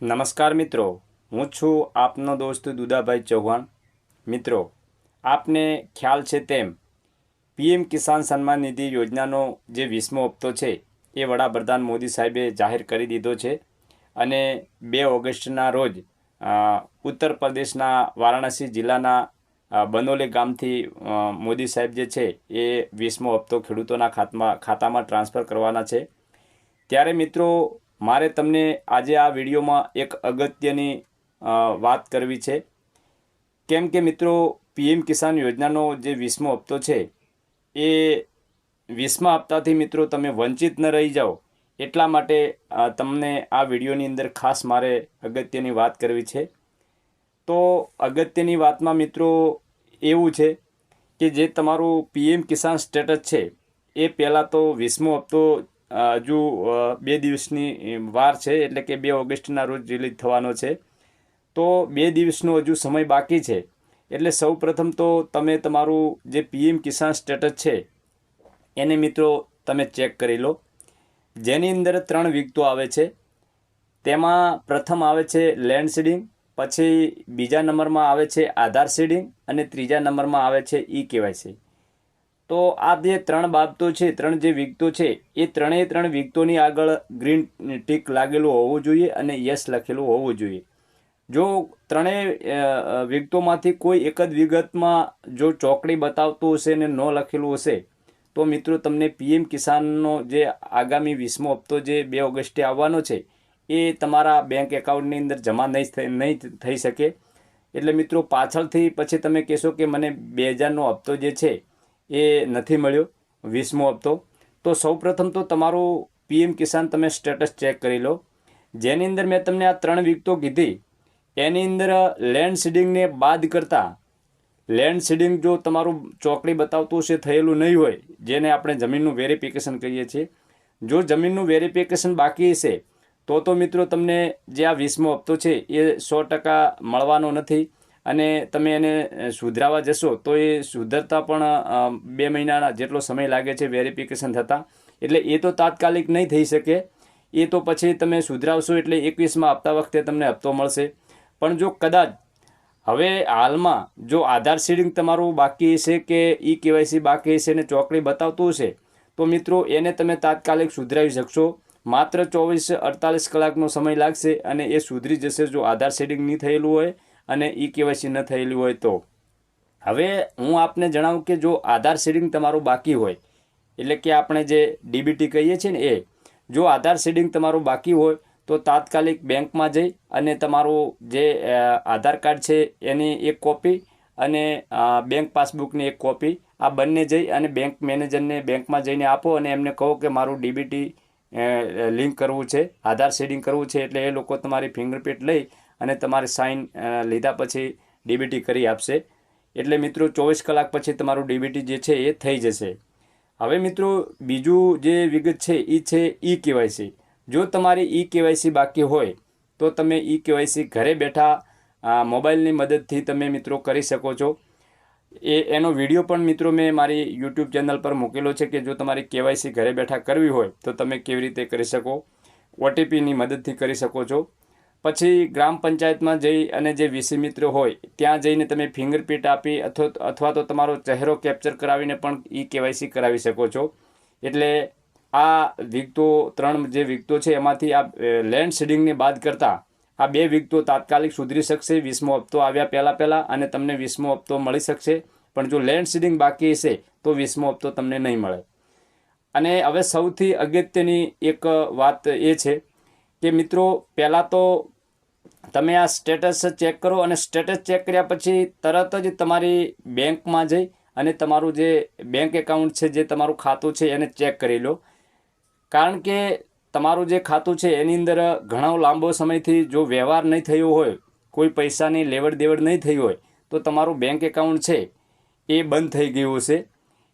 નમસ્કાર મિત્રો, હું છું આપનો દોસ્ત દુદાભાઈ ચૌહાણ. મિત્રો, આપને ખ્યાલ છે તેમ, પીએમ કિસાન સન્માન નિધિ યોજનાનો જે વીસમો હપ્તો છે, એ વડાપ્રધાન મોદી સાહેબે જાહેર કરી દીધો છે અને બે ઓગસ્ટના રોજ ઉત્તર પ્રદેશના વારાણસી જિલ્લાના બનોલે ગામથી મોદી સાહેબ જે છે, એ વીસમો હપ્તો ખેડૂતોના ખાતામાં ખાતામાં ટ્રાન્સફર કરવાના છે. ત્યારે મિત્રો મારે તમને આજે આ વિડીયોમાં એક અગત્યની વાત કરવી છે. કેમ કે મિત્રો, પીએમ કિસાન યોજનાનો જે વીસમો હપ્તો છે, એ વીસમા હપ્તાથી મિત્રો તમે વંચિત ન રહી જાઓ. એટલા માટે તમને આ વિડીયોની અંદર ખાસ મારે અગત્યની વાત કરવી છે. તો અગત્યની વાતમાં મિત્રો એવું છે કે જે તમારું પીએમ કિસાન સ્ટેટસ છે, એ પહેલાં તો વીસમો હપ્તો હજુ બે દિવસની વાર છે, એટલે કે બે ઓગસ્ટના રોજ રિલીઝ થવાનો છે. તો બે દિવસનો હજુ સમય બાકી છે. એટલે સૌ પ્રથમ તો તમે તમારું જે પીએમ કિસાન સ્ટેટસ છે, એને મિત્રો તમે ચેક કરી લો. જેની અંદર ત્રણ વિગતો આવે છે. તેમાં પ્રથમ આવે છે લેન્ડ સીડિંગ, પછી બીજા નંબરમાં આવે છે આધાર સીડિંગ, અને ત્રીજા નંબરમાં આવે છે ઈ કેવાયસી. તો આ જે ત્રણ બાબતો છે, ત્રણ જે વિગતો છે, એ ત્રણેય ત્રણ વિગતોની આગળ ગ્રીન ટીક લાગેલું હોવું જોઈએ અને યસ લખેલું હોવું જોઈએ. જો ત્રણેય વિગતોમાંથી કોઈ એક જ વિગતમાં જો ચોકડી બતાવતું હશે ને ન લખેલું હશે, તો મિત્રો તમને પીએમ કિસાનનો જે આગામી વીસમો હપ્તો જે બે ઓગસ્ટે આવવાનો છે, એ તમારા બેંક એકાઉન્ટની અંદર જમા નહીં નહીં થઈ શકે. એટલે મિત્રો પાછળથી પછી તમે કહેશો કે મને બે હજારનો હપ્તો જે છે એ નથી મળ્યો, વીસમો હપ્તો. તો સૌપ્રથમ તો તમારું પીએમ કિસાન તમે સ્ટેટસ ચેક કરી લો. જેની અંદર મેં તમને આ ત્રણ વિગતો કીધી, એની અંદર લેન્ડ સીડિંગને બાદ કરતાં, લેન્ડ સીડિંગ જો તમારું ચોકડી બતાવતું છે થયેલું નહીં હોય, જેને આપણે જમીનનું વેરિફિકેશન કહીએ છીએ. જો જમીનનું વેરિફિકેશન બાકી હશે, તો તો મિત્રો તમને જે આ વીસમો હપ્તો છે, એ સો ટકા મળવાનો નથી. અને તમે એને સુધરાવા જશો, તો એ સુધરતા પણ બે મહિનાના જેટલો સમય લાગે છે વેરિફિકેશન થતાં. એટલે એ તો તાત્કાલિક નહીં થઈ શકે. એ તો પછી તમે સુધરાવશો એટલે એકવીસમાં આપતા વખતે તમને હપ્તો મળશે. પણ જો કદાચ, હવે હાલમાં જો આધાર સીડિંગ તમારું બાકી હશે કે ઈ કેવાયસી બાકી હશે ને ચોકડી બતાવતું હશે, તો મિત્રો એને તમે તાત્કાલિક સુધરાવી શકશો. માત્ર ચોવીસ અડતાલીસ કલાકનો સમય લાગશે અને એ સુધરી જશે જો આધાર શેડિંગ નહીં થયેલું હોય. અને ઈ કેવાયસી ન થયેલી હોય તો. હવે હું આપને જણાવું કે જો આધાર શેડિંગ તમારું બાકી હોય, એટલે કે આપણે જે ડીબીટી કહીએ છીએ ને એ, જો આધાર શેડિંગ તમારું બાકી હોય, તો તાત્કાલિક બેંકમાં જઈ અને તમારું જે આધાર કાર્ડ છે એની એક કોપી અને બેંક પાસબુકની એક કોપી આ બંને જઈ અને બેંક મેનેજરને બેંકમાં જઈને આપો અને એમને કહો કે મારું ડીબીટી લિંક કરવું છે, આધાર શેડિંગ કરવું છે એટલે એ લોકો તમારી ફિંગરપ્રિન્ટ લઈ અને તમારે સાઇન લીધા પછી ડીબીટી કરી આપશે. એટલે મિત્રો, ચોવીસ કલાક પછી તમારું ડીબીટી જે છે એ થઈ જશે. હવે મિત્રો, બીજું જે વિગત છે એ છે ઈ કેવાયસી જો તમારી ઈ કેવાયસી બાકી હોય, તો તમે ઈ કેવાયસી ઘરે બેઠા મોબાઈલની મદદથી તમે મિત્રો કરી શકો છો. એ, એનો વીડિયો પણ મિત્રો મેં મારી યુટ્યુબ ચેનલ પર મૂકેલો છે કે જો તમારી કેવાયસી ઘરે બેઠા કરવી હોય, તો તમે કેવી રીતે કરી શકો? ઓટીપીની મદદથી કરી શકો છો. પછી ગ્રામ પંચાયતમાં જઈ અને જે વીસી મિત્રો હોય, ત્યાં જઈને તમે ફિંગરપ્રિન્ટ આપી અથવા તો તમારો ચહેરો કેપ્ચર કરાવીને પણ ઈ કેવાયસી કરાવી શકો છો. એટલે આ વિગતો ત્રણ જે વિગતો છે, એમાંથી આ લેન્ડ સીડિંગને બાદ કરતાં, આ બે વિગતો તાત્કાલિક સુધરી શકશે. વીસમો હપ્તો આવ્યા પહેલાં પહેલાં અને તમને વીસમો હપ્તો મળી શકશે. પણ જો લેન્ડ સીડિંગ બાકી હશે, તો વીસમો હપ્તો તમને નહીં મળે. અને હવે સૌથી અગત્યની એક વાત એ છે કે મિત્રો, પહેલાં તો તમે આ સ્ટેટસ ચેક કરો અને સ્ટેટસ ચેક કર્યા પછી તરત જ તમારી બેંકમાં જઈ અને તમારું જે બેંક એકાઉન્ટ છે, જે તમારું ખાતું છે, એને ચેક કરી લો. કારણ કે તમારું જે ખાતું છે, એની અંદર ઘણો લાંબો સમયથી જો વ્યવહાર નહીં થયો હોય, કોઈ પૈસાની લેવડ દેવડ નહીં થઈ હોય, તો તમારું બેંક એકાઉન્ટ છે, એ બંધ થઈ ગયું હશે.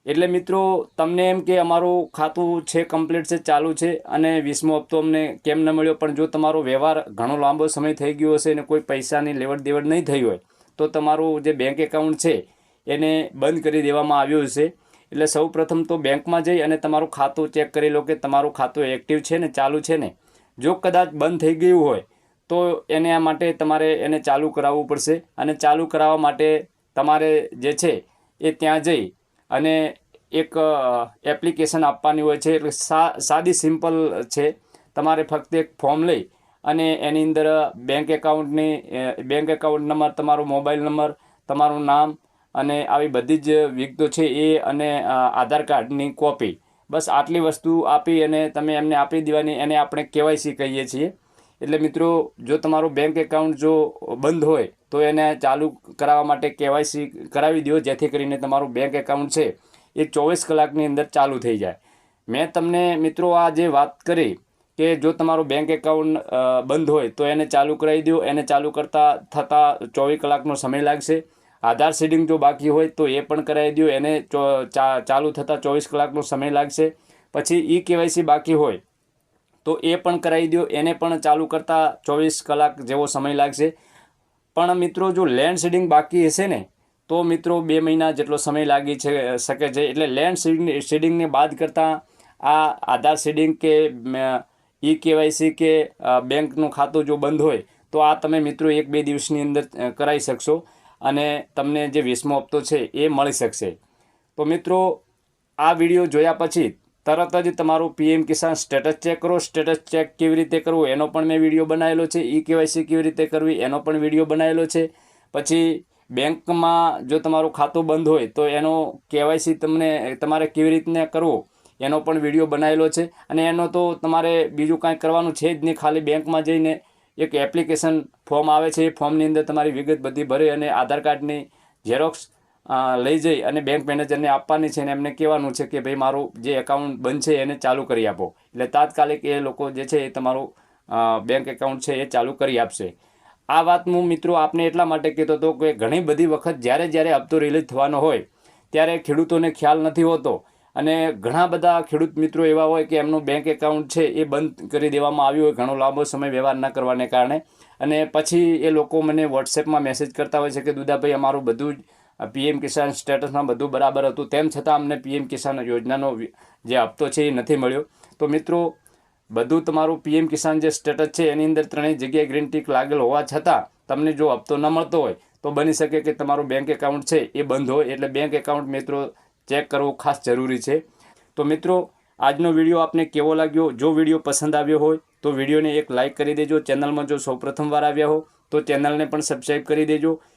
એટલે મિત્રો, તમને એમ કે અમારું ખાતું છે કમ્પ્લીટ છે, ચાલુ છે અને વીસમો હપ્તો અમને કેમ ન મળ્યો? પણ જો તમારો વ્યવહાર ઘણો લાંબો સમય થઈ ગયો હશે અને કોઈ પૈસાની લેવડ દેવડ નહીં થઈ હોય, તો તમારું જે બેંક એકાઉન્ટ છે, એને બંધ કરી દેવામાં આવ્યું હશે. એટલે સૌ પ્રથમ તો બેંકમાં જઈ અને તમારું ખાતું ચેક કરી લો કે તમારું ખાતું એક્ટિવ છે ને ચાલુ છે ને. જો કદાચ બંધ થઈ ગયું હોય, તો એને આ માટે તમારે એને ચાલુ કરાવવું પડશે અને ચાલુ કરાવવા માટે તમારે જે છે, એ ત્યાં જઈ અને એક એપ્લિકેશન આપવાની હોય છે. એટલે સાદી સિમ્પલ છે. તમારે ફક્ત એક ફોર્મ લઈ અને એની અંદર બેંક એકાઉન્ટની બેંક એકાઉન્ટ નંબર તમારો મોબાઈલ નંબર તમારું નામ અને આવી બધી જ વિગતો છે એ અને આધાર કાર્ડની કોપી બસ આટલી વસ્તુ આપી અને તમે એમને આપી દેવાની, એને આપણે કેવાયસી કહીએ છીએ. એટલે મિત્રો, જો તમારું બેંક એકાઉન્ટ જો બંધ હોય, તો એને ચાલુ કરાવવા માટે કેવાયસી કરાવી દો, જેથી કરીને તમારું બેંક એકાઉન્ટ છે એ ચોવીસ કલાકની અંદર ચાલુ થઈ જાય. મેં તમને મિત્રો આ જે વાત કરી કે જો તમારું બેંક એકાઉન્ટ બંધ હોય, તો એને ચાલુ કરાવી દો. એને ચાલુ કરતાં થતાં ચોવીસ કલાકનો સમય લાગશે. આધાર સીડિંગ જો બાકી હોય, તો એ પણ કરાવી દો. એને ચાલુ થતાં ચોવીસ કલાકનો સમય લાગશે. પછી ઈ કેવાયસી બાકી હોય તો એ પણ કરાવી દો એને પણ ચાલુ કરતાં ચોવીસ કલાક જેવો સમય લાગશે. પણ મિત્રો, જો લેન્ડ સીડિંગ બાકી હશે ને, તો મિત્રો બે મહિના જેટલો સમય લાગી છે, શકે છે. એટલે લેન્ડ સીડિંગ સીડિંગને બાદ કરતાં આ આધાર સીડિંગ કે ઈ કેવાયસી કે બેંકનું ખાતું જો બંધ હોય, તો આ તમે મિત્રો એક બે દિવસની અંદર કરાવી શકશો. અને તમને જે વીસમો હપ્તો છે એ મળી શકશે. તો મિત્રો, આ વીડિયો જોયા પછી તરત જ તમારું પીએમ કિસાન સ્ટેટસ ચેક કરો. સ્ટેટસ ચેક કેવી રીતે કરવું એનો પણ મેં વીડિયો બનાવેલો છે. ઈ કેવાયસી કેવી રીતે કરવી એનો પણ વીડિયો બનાવેલો છે. પછી બેંકમાં જો તમારું ખાતું બંધ હોય તો એનો કેવાયસી તમને તમારે કેવી રીતને કરવો એનો પણ વીડિયો બનાવેલો છે. અને એનો તો તમારે બીજું કાંઈ કરવાનું છે જ નહીં. ખાલી બેંકમાં જઈને એક એપ્લિકેશન ફોર્મ આવે છે. એ ફોર્મની અંદર તમારી વિગત બધી ભરે અને આધાર કાર્ડની ઝેરોક્સ લઈ જઈ અને બેંક મેનેજરને આપવાની છે અને એમને કહેવાનું છે કે ભાઈ મારું જે એકાઉન્ટ બંધ છે એને ચાલુ કરી આપો. એટલે તાત્કાલિક એ લોકો જે છે એ તમારું બેંક એકાઉન્ટ છે એ ચાલુ કરી આપશે. આ વાત હું મિત્રો આપને એટલા માટે કહેતો હતો કે ઘણી બધી વખત જ્યારે જ્યારે હપ્તો રિલીઝ થવાનો હોય, ત્યારે ખેડૂતોને ખ્યાલ નથી હોતો. અને ઘણા બધા ખેડૂત મિત્રો એવા હોય કે એમનું બેંક એકાઉન્ટ છે એ બંધ કરી દેવામાં આવ્યું હોય, ઘણો લાંબો સમય વ્યવહાર ન કરવાને કારણે. અને પછી એ લોકો મને વોટ્સએપમાં મેસેજ કરતા હોય છે કે, દુદાભાઈ, અમારું બધું જ પીએમ કિસાન સ્ટેટસમાં બધું બરાબર હતું. તેમ છતાં અમને પીએમ કિસાન યોજનાનો જે હપ્તો છે એ નથી મળ્યો. તો મિત્રો, બધું તમારું પીએમ કિસાન જે સ્ટેટસ છે, એની અંદર ત્રણેય જગ્યાએ ગ્રીન ટીક લાગેલ હોવા છતાં તમને જો હપ્તો ન મળતો હોય, તો બની શકે કે તમારું બેંક એકાઉન્ટ છે એ બંધ હોય. એટલે બેંક એકાઉન્ટ મિત્રો ચેક કરવું ખાસ જરૂરી છે. તો મિત્રો, આજનો વીડિયો આપને કેવો લાગ્યો? જો વીડિયો પસંદ આવ્યો હોય, તો વિડીયોને એક લાઇક કરી દેજો. ચેનલમાં જો સૌ પ્રથમવાર આવ્યા હો, તો ચેનલને પણ સબસ્ક્રાઈબ કરી દેજો.